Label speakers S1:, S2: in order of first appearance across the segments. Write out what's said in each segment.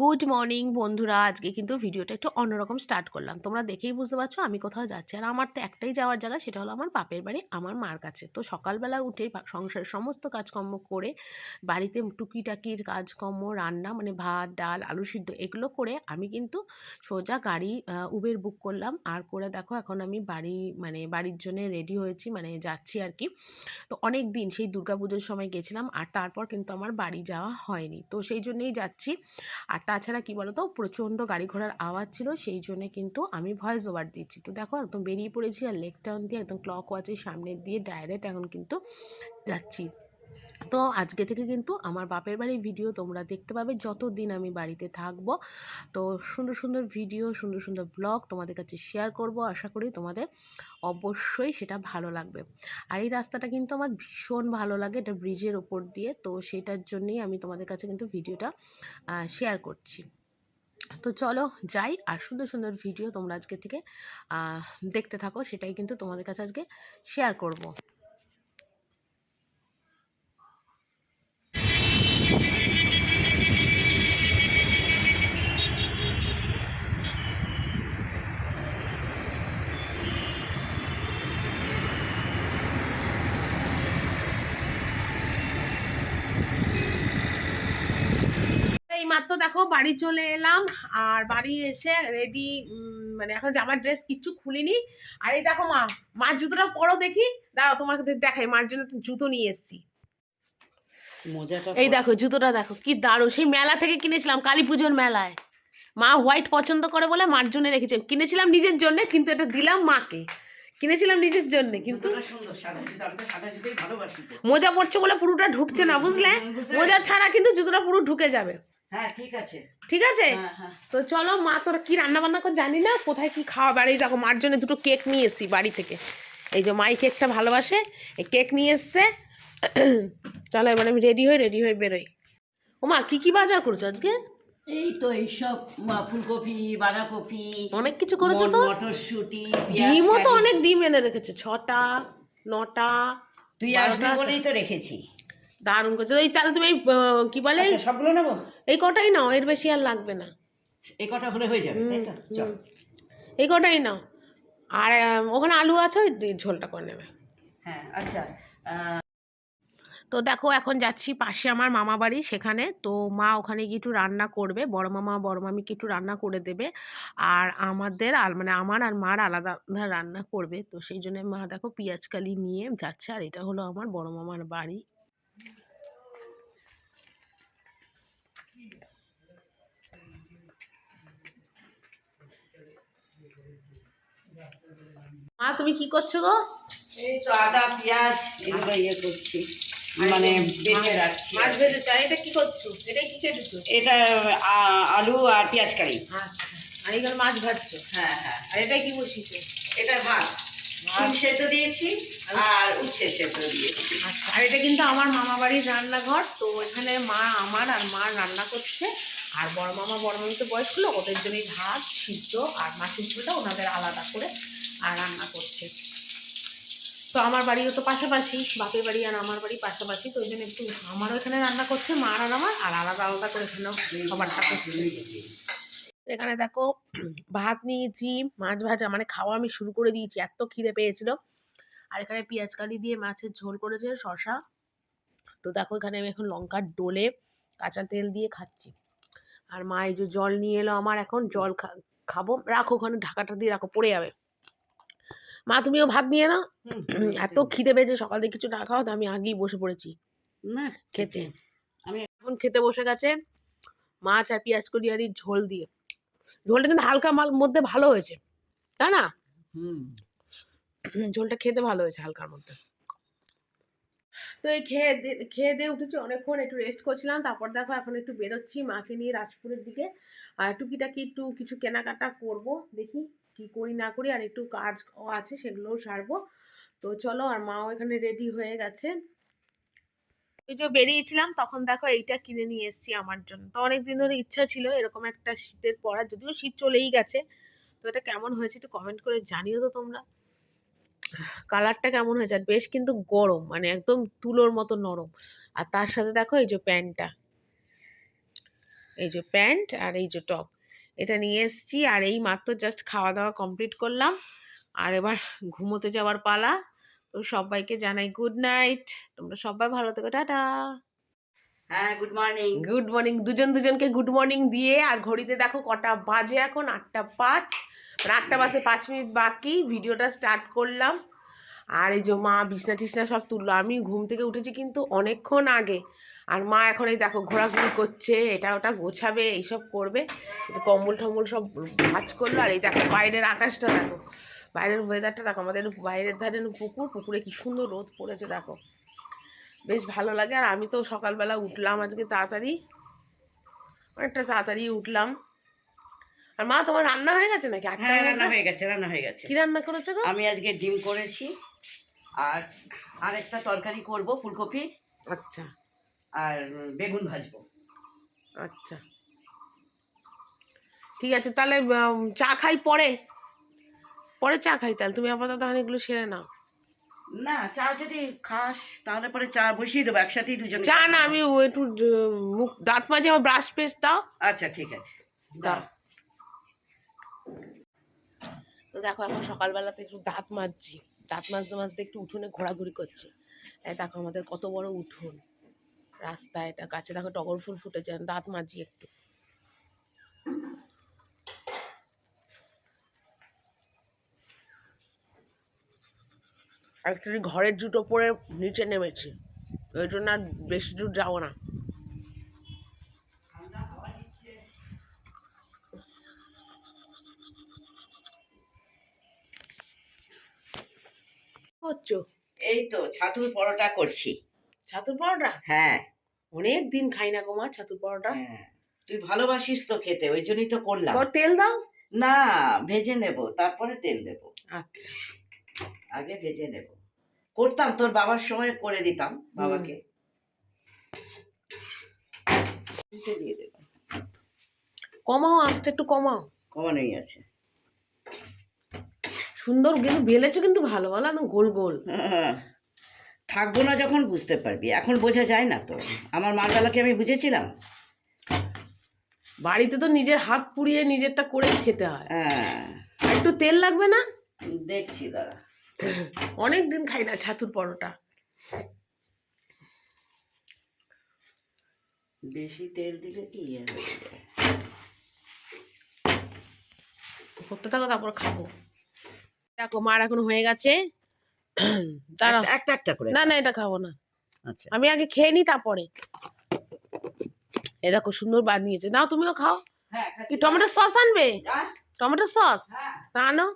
S1: Good morning বন্ধুরা। আজকে কিন্তু ভিডিওটা একটু অন্যরকম স্টার্ট করলাম। তোমরা দেখেই বুঝতে পারছ, আমি কোথাও যাচ্ছি আর আমার তো একটাই যাওয়ার জায়গা, সেটা হলো আমার বাপের বাড়ি, আমার মার কাছে। তো সকালবেলা উঠে সংসারের সমস্ত কাজকর্ম করে, বাড়িতে টুকিটাকির কাজকর্ম, রান্না মানে ভাত, ডাল, আলু সিদ্ধ এগুলো করে আমি কিন্তু সোজা গাড়ি উবের বুক করলাম। আর করে দেখো, এখন আমি বাড়ি মানে বাড়ির জন্য রেডি হয়েছি মানে যাচ্ছি আর কি। তো অনেক দিন সেই দুর্গাপুজোর সময় গেছিলাম আর তারপর কিন্তু আমার বাড়ি যাওয়া হয়নি। তো সেই জন্যেই যাচ্ছি। আর তাছাড়া কি বলতো, প্রচণ্ড গাড়ি ঘোড়ার আওয়াজ ছিল, সেই জন্যে কিন্তু আমি ভয়েস ওভার দিচ্ছি। তো দেখো, একদম বেরিয়ে পড়েছি আর লেক টাউন দিয়ে একদম ক্লক ওয়াচের সামনে দিয়ে ডাইরেক্ট এখন কিন্তু যাচ্ছি। তো আজকে থেকে কিন্তু আমার বাপের বাড়ির ভিডিও তোমরা দেখতে পাবে যত দিন আমি বাড়িতে থাকব। তো সুন্দর সুন্দর ভিডিও, সুন্দর সুন্দর ব্লগ তোমাদের কাছে শেয়ার করব। আশা করি তোমাদের অবশ্যই সেটা ভালো লাগবে। আর এই রাস্তাটা কিন্তু আমার ভীষণ ভালো লাগে এটা ব্রিজের ওপর দিয়ে। তো সেটার জন্যই আমি তোমাদের কাছে কিন্তু ভিডিওটা শেয়ার করছি। তো চলো যাই আর সুন্দর সুন্দর ভিডিও তোমরা আজকে থেকে দেখতে থাকো সেটাই কিন্তু তোমাদের কাছে আজকে শেয়ার করব। মাত্র দেখো বাড়ি চলে এলাম আর বাড়ি এসে রেডি মানে এখন জামার ড্রেস কিচ্ছু খুলিনি। আর এই দেখো মা মার জুতোটা পরো দেখি। দাঁড়াও তোমাকে দেখাই মার জন্য জুতো নিয়ে এসেছি। এই দেখো জুতোটা দেখো কি দারুণ। সেই মেলা থেকে কিনেছিলাম কালী পুজোর মেলায়। মা হোয়াইট পছন্দ করে বলে মার জন্য রেখেছে। কিনেছিলাম নিজের জন্য কিন্তু এটা দিলাম মাকে। কিনেছিলাম নিজের জন্য কিন্তু মোজা পড়ছে বলে পুরোটা ঢুকছে না বুঝলে? মোজা ছাড়া কিন্তু জুতোটা পুরো ঢুকে যাবে।
S2: হ্যাঁ ঠিক আছে।
S1: ঠিক আছে?
S2: হ্যাঁ হ্যাঁ।
S1: তো চলো মা তোরা কি রান্না বান্না করে জানি না কোথায় কি খাওয়া বাড়ি দেখো মার জন্য দুটো কেক নিয়ে এসেছি বাড়ি থেকে। এই যে মাই কেকটা ভালোবাসে এই কেক নিয়ে এসছে। চলো এবার আমি রেডি হয়ে রেডি হয়ে বেরোই। ও মা কি কি বাজার করছ আজকে?
S2: এই তো এইসব ফুলকপি বাঁধাকপি
S1: অনেক কিছু করেছ তো?
S2: মটরশুটি
S1: ডিমও তো অনেক ডিম এনে রেখেছো ছটা নটা
S2: তুই আসবি বলেই তো রেখেছি।
S1: দারুণ করছ। এই তাহলে তুমি কি বলে?
S2: আচ্ছা, সবগুলো নেব?
S1: এই কটাই নাও এর বেশি আর লাগবে না।
S2: এই কটা হলে হয়ে যাবে তাই তো?
S1: এই কটাই নাও। আর ওখানে আলু আছে ওই ঝোলটা করে নেবে।
S2: হ্যাঁ আচ্ছা
S1: তো দেখো এখন যাচ্ছি পাশে আমার মামা বাড়ি সেখানে। তো মা ওখানে গিয়ে একটু রান্না করবে। বড় মামা বড় মামিকে একটু রান্না করে দেবে। আর আমাদের আর মানে আমার আর মার আলাদা আলাদা রান্না করবে। তো সেই জন্য মা দেখো পেঁয়াজ কালি নিয়ে যাচ্ছে। আর এটা হলো আমার বড় মামার বাড়ি। মা তুমি কি করছ গো?
S2: এই তো আদা পেঁয়াজ এগুলো ইয়ে করছি। মানে বেটে রাখছি।
S1: মাছ ভেজেছো? আর এটা কি করছ? এটা কি কেটেছো
S2: এটা আলু আর পেঁয়াজ কারি।
S1: আচ্ছা। আর এগুলো মাছ ভাজছো?
S2: হ্যাঁ হ্যাঁ।
S1: আর এটা কি বসিয়েছো?
S2: এটা ভাত। শিম সেদ্ধ দিয়েছি আর উচ্ছে সেদ্ধ দিয়েছি।
S1: আচ্ছা। আর এটা কিন্তু আমার মামা বাড়ির রান্নাঘর তো এখানে মা আমার আর মা রান্না করছে। আর বড় মামা, বড় মামি তো বয়স্ক লোক, ওদের জন্যই ভাত, সিদ্ধ আর মাছের ঝোলটা ওনাদের আলাদা করে আর রান্না করছে। তো আমার বাড়িও তো পাশাপাশি, বাপের বাড়ি আর আমার বাড়ি পাশাপাশি, তো ওই জন্য একটু আমারও এখানে রান্না করছে, মা আর আমার, আর আলাদা আলাদা করে এখানেও খাবারটা করছে। এখানে দেখো, ভাত নিয়েছি, মাছ ভাজা মানে খাওয়া আমি শুরু করে দিয়েছি, এত খিদে পেয়েছিল। আর এখানে পেঁয়াজ কালি দিয়ে মাছের ঝোল করেছে শশা তো দেখো এখানে আমি এখন লঙ্কার ডোলে কাঁচা তেল দিয়ে খাচ্ছি। আর মা এই যে জল নিয়ে এলো আমার এখন জল খাব। রাখো ওখানে ঢাকাটা দিয়ে রাখো পড়ে যাবে। মা তুমিও ভাত নিয়ে নাও। এত খিদে পেয়েছে সকাল থেকে কিছু না খাওয়া তো আমি আগেই বসে পড়েছি।
S2: না
S1: খেতে।
S2: আমি
S1: এখন খেতে বসে গেছে মাছ আর পেঁয়াজ কলিয়ারির ঝোল দিয়ে। ঝোলটা কিন্তু হালকা মাল মধ্যে ভালো হয়েছে। তাই না?
S2: হুম।
S1: ঝোলটা খেতে ভালো হয়েছে হালকার মধ্যে। তো এই খেয়ে খেয়ে দিয়ে উঠেছি। অনেকক্ষণ একটু রেস্ট করছিলাম, তারপর দেখো এখন একটু বেরোচ্ছি মাকে নিয়ে রাজপুরের দিকে। আর টুকিটাকি একটু কিছু কেনাকাটা করব, দেখি কি করি না করি, আর একটু কাজ আছে সেগুলোও সারবো। তো চলো, আর মাও এখানে রেডি হয়ে গেছে। এই যে বেরিয়েছিলাম, তখন দেখো এইটা কিনে নিয়ে এসেছি আমার জন্য। তো অনেকদিন ধরে ইচ্ছা ছিল এরকম একটা শীতের পরা যদিও শীত চলেই গেছে। তো এটা কেমন হয়েছে একটু কমেন্ট করে জানিও তো তোমরা। কালারটা কেমন হয়েছে? আর বেশ কিন্তু গরম মানে একদম তুলোর মতো নরম। আর তার সাথে দেখো এই যে প্যান্টটা। এই যে প্যান্ট আর এই যে টপ। এটা নিয়ে এসেছি আর এই মাত্র জাস্ট খাওয়া দাওয়া কমপ্লিট করলাম। আর এবার ঘুমোতে যাওয়ার পালা। তো সবাইকে জানাই গুড নাইট তোমরা সবাই ভালো থেকো। টাটা!
S2: হ্যাঁ গুড মর্নিং
S1: গুড মর্নিং দুজন দুজনকে গুড মর্নিং দিয়ে আর ঘড়িতে দেখো কটা বাজে এখন, আটটা পাঁচ। মানে আটটা বাজে পাঁচ মিনিট বাকি, ভিডিওটা স্টার্ট করলাম। আর এই যে মা বিছনা টিছনা সব তুললো আমি ঘুম থেকে উঠেছি কিন্তু অনেকক্ষণ আগে। আর মা এখন এই দেখো ঘোরাঘুরি করছে, এটা ওটা গোছাবে, এইসব করবে। কম্বল টম্বল সব ভাজ করল, আর এই দেখো বাইরের আকাশটা দেখো। বাইরের ওয়েদারটা দেখো, আমাদের বাইরের ধারে পুকুর, পুকুরে কি সুন্দর রোদ পড়েছে দেখো। বেশ ভালো লাগে। আর আমি তো সকালবেলা উঠলাম আজকে তাড়াতাড়ি। অনেকটা তাড়াতাড়ি উঠলাম। আর মা তোমার রান্না হয়ে গেছে নাকি? আটটা
S2: হ্যাঁ রান্না? হয়ে গেছে রান্না হয়ে গেছে।
S1: কি রান্না করেছ গো?
S2: আমি আজকে ডিম করেছি। আর আরেকটা তরকারি করব ফুলকপি।
S1: আচ্ছা।
S2: আর বেগুন ভাজবো।
S1: আচ্ছা। ঠিক আছে তাহলে চা খাই পরে। পরে চা খাই তাহলে। তুমি আপাতত এগুলো সেরে নাও।
S2: না চা যদি খাস তাহলে পরে চা বসিয়ে দেবো একসাথেই দুজন
S1: চা না আমি ও একটু মুখ দাঁত মাঝে আমার ব্রাশ পেস্ট দাও।
S2: আচ্ছা ঠিক আছে।
S1: দাও। তো দেখো এখন সকালবেলাতে একটু দাঁত মাজছি। দাঁত মাজতে মাজতে একটু উঠোনে ঘোরাঘুরি করছি। এই দেখো আমাদের কত বড় উঠোন। রাস্তায় এটা গাছে দেখো টগর ফুল ফুটেছে দাঁত মাজি একটু। একচুয়ালি ঘরের জুতো পরে নিচে নেমেছি। ওই জন্য আর বেশি দূর যাব না। করছ?
S2: এই তো ছাতুর পরোটা করছি।
S1: ছাতুর পরোটা?
S2: হ্যাঁ।
S1: অনেক দিন খাই না গো মা ছাতুর পরোটা।
S2: হ্যাঁ। তুই ভালোবাসিস তো খেতে ওই জন্যই তো করলাম।
S1: তেল দাও।
S2: না ভেজে নেব তারপরে তেল দেব।
S1: আচ্ছা।
S2: আগে ভেজে নেব। করতাম তোর বাবার সময় করে দিতাম বাবাকে। দিয়ে দেবো।
S1: কমাও আঁচটা একটু কমাও।
S2: কমানোই আছে।
S1: সুন্দর কিন্তু বেলেছো কিন্তু ভালো ভালো একদম গোল গোল।
S2: হ্যাঁ, থাকব না যখন বুঝতে পারবি। এখন বোঝা যায় না তো। আমার মা মালবেলাকে আমি বুঝেছিলাম।
S1: বাড়িতে তো নিজের হাত পুড়িয়ে নিজেরটা করে খেতে হয়।
S2: হ্যাঁ।
S1: একটু তেল লাগবে না?
S2: দেখছি দাঁড়া।
S1: অনেক দিন খাই না ছাতুর পরোটা।
S2: বেশি তেল দিলে কি হয়ে
S1: করতে থাকো তারপর খাব। দেখো মার এখন হয়ে গেছে। দাঁড়াও।
S2: একটা- একটা করে
S1: না না এটা খাব না।
S2: আচ্ছা।
S1: আমি আগে খেয়ে নিই তারপরে। এ দেখো সুন্দর বানিয়েছে। নাও তুমিও খাও।
S2: হ্যাঁ
S1: কি টমেটো সস আনবে?
S2: যা।
S1: Tomato sauce?
S2: হ্যাঁ।
S1: তা আনো।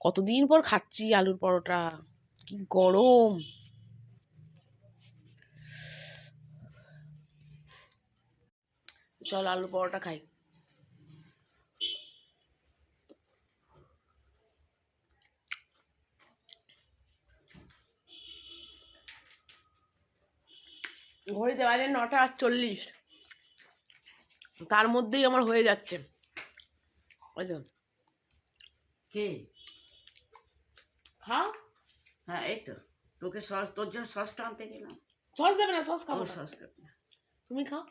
S1: কতদিন পর খাচ্ছি আলুর পরোটা? কি গরম! চল আলুর পরোটা খাই। ঘড়িতে বাজে নটা আটচল্লিশ। তার মধ্যেই আমার হয়ে যাচ্ছে।
S2: কে?
S1: খাও
S2: হ্যাঁ এই তো। তোকে সস তোর জন্য সসটা আনতে গেলাম।
S1: সস দেবে না সস খাব না।
S2: সস খাবি না।
S1: তুমি খাও।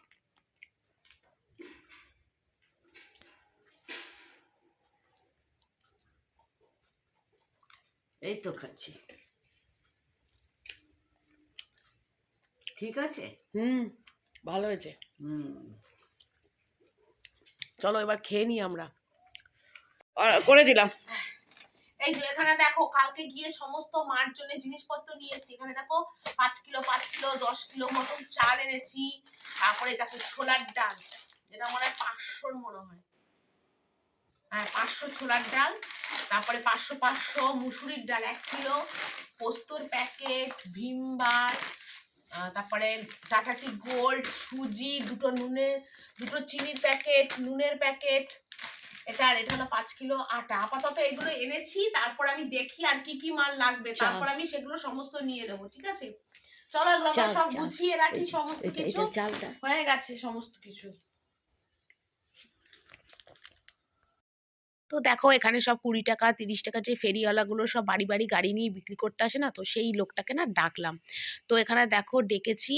S2: এই তো খাচ্ছি। ঠিক আছে?
S1: হুম ভালো হয়েছে।
S2: হুম।
S1: চলো এবার খেয়ে নিই আমরা।
S2: করে দিলাম।
S1: এই যে এখানে দেখো, কালকে গিয়ে সমস্ত মার জন্য জিনিসপত্র নিয়ে এসেছি। এখানে দেখো, পাঁচ কিলো পাঁচ কিলো, দশ কিলো মতন চাল এনেছি। তারপরে দেখো ছোলার ডাল, যেটা মনে হয় পাঁচশোর মনে হয়। হ্যাঁ পাঁচশো ছোলার ডাল, তারপরে পাঁচশো পাঁচশো মুসুরির ডাল, এক কিলো, পোস্তর প্যাকেট ভীমবার তারপরে টাটা টি গোল্ড, সুজি, দুটো নুনের দুটো চিনির প্যাকেট, নুনের প্যাকেট এটা আর এটা হলো পাঁচ কিলো আটা। আপাতত এগুলো এনেছি তারপর আমি দেখি আর কি কি মাল লাগবে। তারপর আমি সেগুলো সমস্ত নিয়ে নেব ঠিক আছে? চলো এগুলো আমরা সব গুছিয়ে রাখি সমস্ত কিছু। হয়ে গেছে সমস্ত কিছু। তো দেখো এখানে সব কুড়ি টাকা তিরিশ টাকা যে ফেরিওয়ালাগুলো সব বাড়ি বাড়ি গাড়ি নিয়ে বিক্রি করতে আসে না তো সেই লোকটাকে না ডাকলাম। তো এখানে দেখো ডেকেছি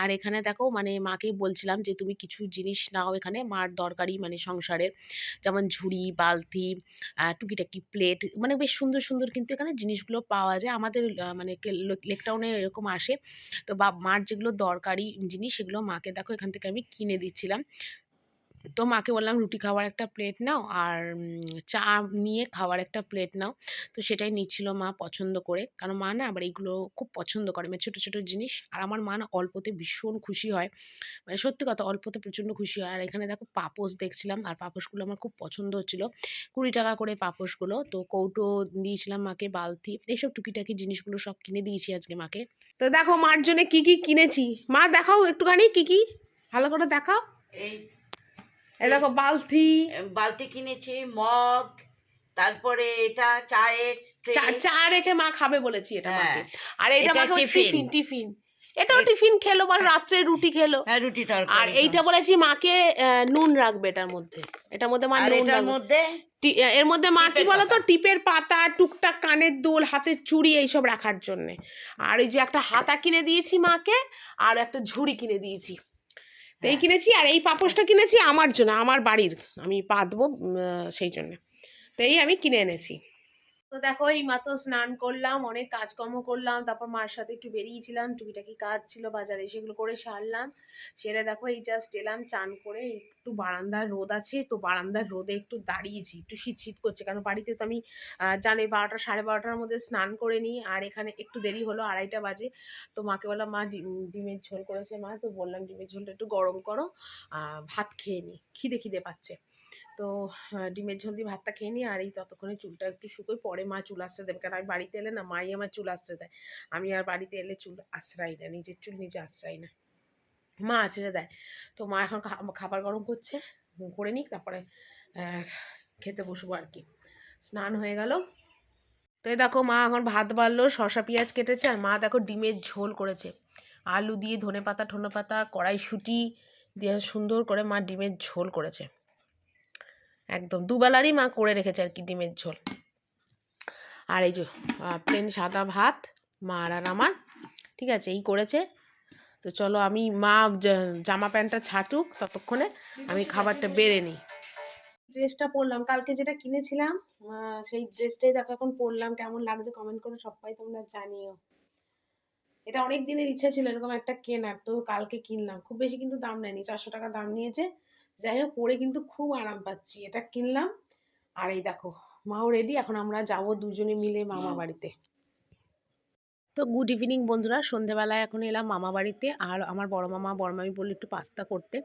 S1: আর এখানে দেখো মানে মাকে বলছিলাম যে, তুমি কিছু জিনিস নাও এখানে, মার দরকারি মানে সংসারের যেমন ঝুড়ি, বালতি টুকিটাকি প্লেট মানে বেশ সুন্দর সুন্দর কিন্তু এখানে জিনিসগুলো পাওয়া যায়। আমাদের মানে লেকটাউনে এরকম আসে। তো বা মার যেগুলো দরকারি জিনিস সেগুলো মাকে দেখো এখান থেকে আমি কিনে দিচ্ছিলাম। তো মাকে বললাম, রুটি খাওয়ার একটা প্লেট নাও আর চা নিয়ে খাওয়ার একটা প্লেট নাও। তো সেটাই নিচ্ছিল মা পছন্দ করে। কারণ মা না আবার এইগুলো খুব পছন্দ করে মানে ছোটো ছোটো জিনিস। আর আমার মা না অল্পতে ভীষণ খুশি হয়। মানে সত্যি কথা অল্পতে প্রচণ্ড খুশি হয়। আর এখানে দেখো পাপোশ দেখছিলাম আর পাপোশগুলো আমার খুব পছন্দ হচ্ছিল। কুড়ি টাকা করে পাপোশগুলো। তো কৌটো দিয়েছিলাম মাকে, বালতি, এইসব টুকিটাকি জিনিসগুলো সব কিনে দিয়েছি আজকে মাকে। তো দেখো মার জন্য কি কি কিনেছি। মা দেখাও একটুখানি কি কি? ভালো করে দেখাও।
S2: এই
S1: দেখো বালতি।
S2: বালতি কিনেছি মগ তারপরে এটা চায়ের
S1: চা চা রেখে মা খাবে বলেছি এটা
S2: হ্যাঁ।
S1: মাকে। আর এটা মাকে
S2: টিফিন।
S1: টিফিন এটাও টিফিন খেলো বা রাত্রে রুটি খেলো।
S2: হ্যাঁ রুটি তরকারি
S1: আর এইটা বলেছি মাকে নুন রাখবে এটার মধ্যে। এটার মধ্যে মা নুন
S2: এটার মধ্যে?
S1: এর মধ্যে মা কি
S2: টিপের
S1: বলো তো?
S2: পাতা।
S1: টিপের পাতা টুকটাক কানের দুল হাতের চুড়ি এইসব রাখার জন্য। আর ওই যে একটা হাতা কিনে দিয়েছি মাকে আর একটা ঝুড়ি কিনে দিয়েছি। তো এই
S2: হ্যাঁ।
S1: কিনেছি আর এই পাপোশটা কিনেছি আমার জন্য আমার বাড়ির। আমি পাতবো সেই জন্য। তো এই আমি কিনে এনেছি। তো দেখো এই মাত্র স্নান করলাম অনেক কাজকর্ম করলাম তারপর মার সাথে একটু বেরিয়েছিলাম টুকিটাকি কাজ ছিল বাজারে সেগুলো করে সারলাম। সেটা দেখো এই জাস্ট এলাম চান করে একটু বারান্দার রোদ আছে, তো বারান্দার রোদে একটু দাঁড়িয়েছি একটু শীত শীত করছে। কারণ বাড়িতে তো আমি জানি বারোটা, সাড়ে বারোটার মধ্যে স্নান করে নিই। আর এখানে একটু দেরি হলো, আড়াইটা বাজে। তো মাকে বললাম, মা, ডিম, ডিমের ঝোল করেছে মা। তো বললাম, ডিমের ঝোলটা একটু গরম করো ভাত খেয়ে নিই খিদে খিদে পাচ্ছে। তো ডিমের ঝোল দিয়ে ভাতটা খেয়ে নিই আর এই ততক্ষণে চুলটা একটু শুকোই পরে মা চুল আশ্রয় দেবে। কারণ আমি বাড়িতে এলে না, মাই আমার চুল আশ্রয় দেয়। আমি আর বাড়িতে এলে চুল আশ্রয় না, নিজের চুল নিজে আশ্রয় না। মা আছড়ে দেয় তো মা এখন খাবার গরম করছে করে নিক, তারপরে খেতে বসবো আর কি। স্নান হয়ে গেল। তো এই দেখো মা এখন ভাত বাড়লো, শসা পেঁয়াজ কেটেছে, আর মা দেখো ডিমের ঝোল করেছে। আলু দিয়ে ধনে পাতা, ঠনে পাতা, কড়াইশুঁটি দিয়ে সুন্দর করে মা ডিমের ঝোল করেছে। একদম দুবেলারই মা করে রেখেছে আর কি ডিমের ঝোল। আর এই যে প্লেন সাদা ভাত মার আর আমার, ঠিক আছে, এই করেছে। তো চলো আমি মা জামা প্যান্টটা ছাটুক ততক্ষণে আমি খাবারটা বেড়ে নিই। ড্রেসটা পরলাম। কালকে যেটা কিনেছিলাম সেই ড্রেসটাই দেখো এখন পরলাম। কেমন লাগছে কমেন্ট করে সবাই তোমরা জানিও। এটা অনেক দিনের ইচ্ছা ছিল এরকম একটা কেনার তো কালকে কিনলাম। খুব বেশি কিন্তু দাম নেয়নি চারশো টাকা দাম নিয়েছে। যাই হোক পরে কিন্তু খুব আরাম পাচ্ছি। এটা কিনলাম। আর এই দেখো মাও রেডি এখন আমরা যাব দুজনে মিলে মামা বাড়িতে। তো গুড ইভিনিং বন্ধুরা। সন্ধেবেলায় এখন এলাম মামা বাড়িতে আর আমার বড় মামা, বড় মামি বলল একটু পাস্তা করতে।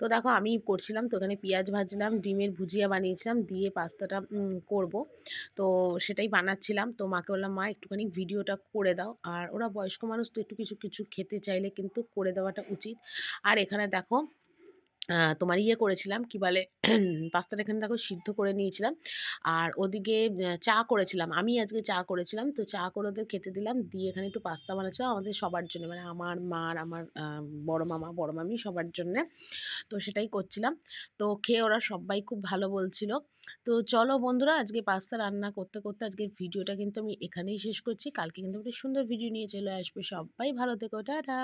S1: তো দেখো আমি করছিলাম তো এখানে পেঁয়াজ ভাজলাম, ডিমের ভুজিয়া বানিয়েছিলাম, দিয়ে পাস্তাটা করব। তো সেটাই বানাচ্ছিলাম। তো মাকে বললাম, মা, একটুখানি ভিডিওটা করে দাও। আর ওরা বয়স্ক মানুষ তো একটু কিছু কিছু খেতে চাইলে কিন্তু করে দেওয়াটা উচিত। আর এখানে দেখো তোমার ইয়ে করেছিলাম কি বলে, পাস্তাটা এখানে দেখো সিদ্ধ করে নিয়েছিলাম। আর ওদিকে চা করেছিলাম। আমি আজকে চা করেছিলাম। তো চা করে ওদের খেতে দিলাম। দিয়ে এখানে একটু পাস্তা বানাচ্ছিলাম আমাদের সবার জন্য। মানে আমার মার, আমার বড় মামা, বড় মামি সবার জন্যে। তো সেটাই করছিলাম। তো খেয়ে ওরা সবাই খুব ভালো বলছিল। তো চলো বন্ধুরা, আজকে পাস্তা রান্না করতে করতে আজকের ভিডিওটা কিন্তু আমি এখানেই শেষ করছি। কালকে কিন্তু একটা সুন্দর ভিডিও নিয়ে চলে আসবে। সবাই ভালো থেকো। টাটা!